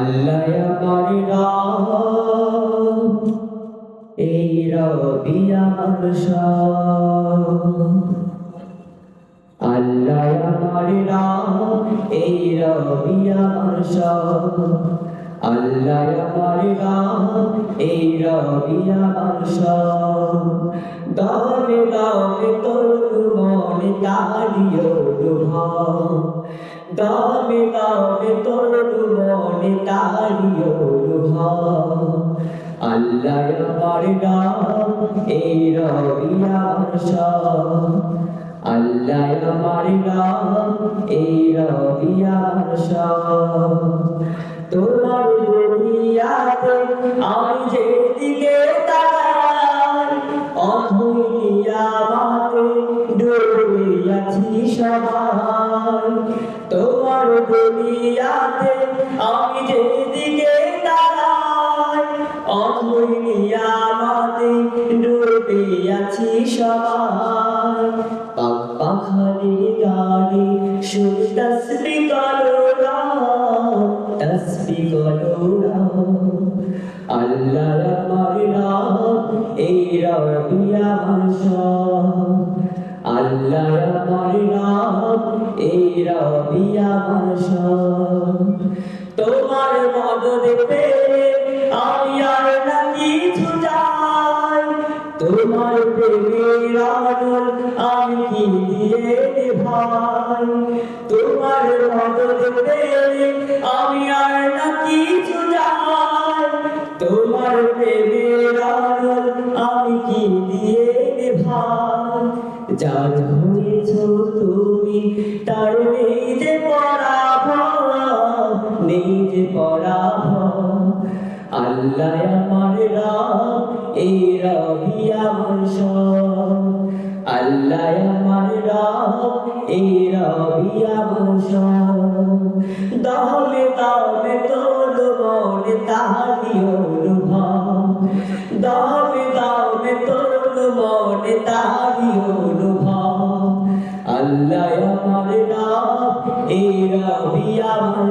আল্লাহ আমার রব এই রবি আমার আল্লাহ আমার রব এই রবি আমার সব। আল্লাহ আমার রব এই রবি আমার সব। দামে তোর মনে তারিও ভাব দামে দামে তোর মনে তারিও ভাব আল্লাহ আমার নাম এই রবি আমার সব। আল্লাহ আমার এই রবি আমার সব। তোমার আমি যেদিকে দুনিয়াতে আমি যেদিকে তাকাই অধুনিয়া মাতে ডুবে আছি সবাই। পাপ্পা খালি গানে সুর তসবি করো তসবি করো আল্লাহ আমার নাম, এই রবিয়া ভাষা আল্লাহ আমার নাম এই ভাষা তোমার মদত পেয়ে আমি আর না তোমার প্রেমের আনল আমি কি দিয়ে ভাই? তোমার মদত পেয়ে আমি আর না কিছু তোমার প্রেমের আনল আমি কি দিয়ে ভাই? যা ধরেছ পরাভব আল্লাহ আমার রাম এই রবি আমার সব। আল্লাহ আমার রাম এই রবি আমার সব। দামে দামে তোর মনে তাহারি অনুভব। দামে দামে তোর মনে তাহারি অনুভব। আল্লাহ আমার রাম এই রবি আমার